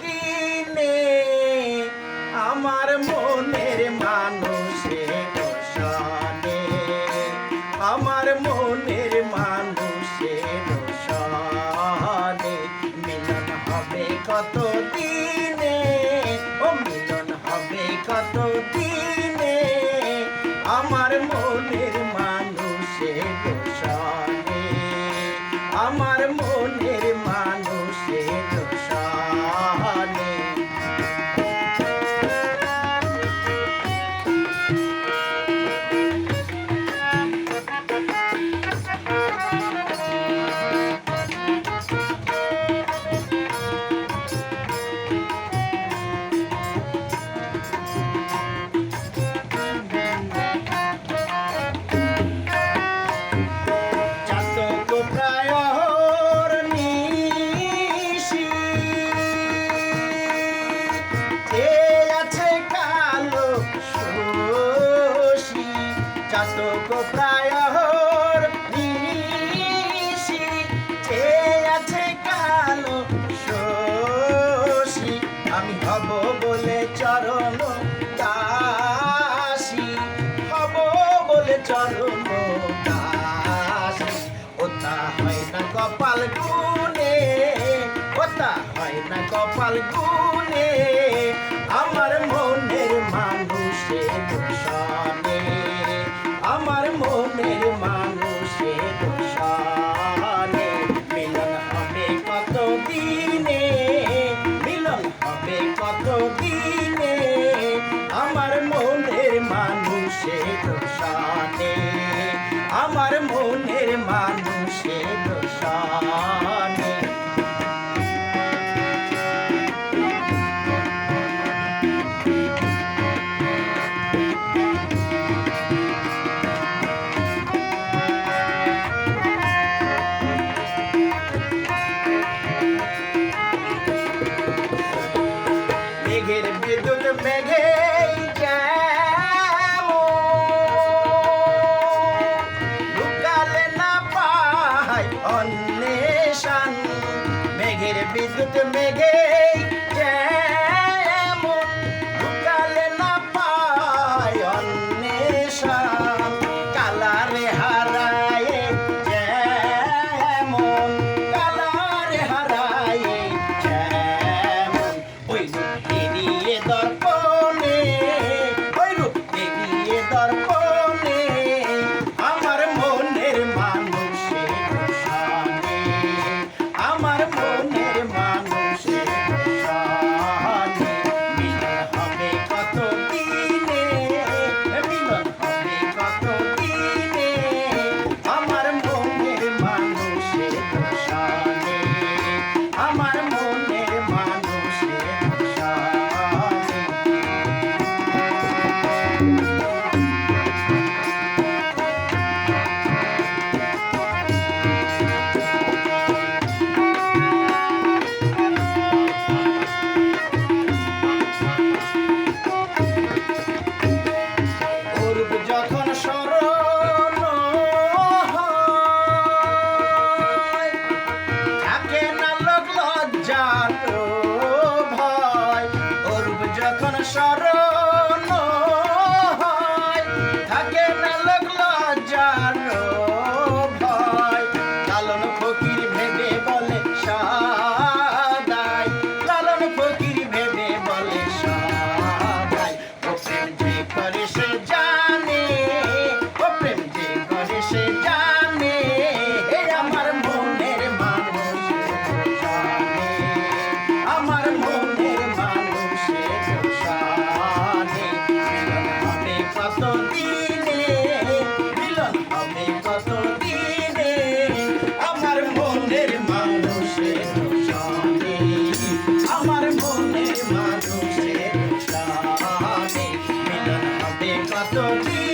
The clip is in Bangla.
কিনে আমার মনের মানুষে রোশনে। আমার মনের মানুষে রোশনে। মিলন হবে কত দিন চরম দাস ওতা হয় না কপাল গুনে ওতা হয় না কপাল গুনে Get a bit of the. make it. pastor.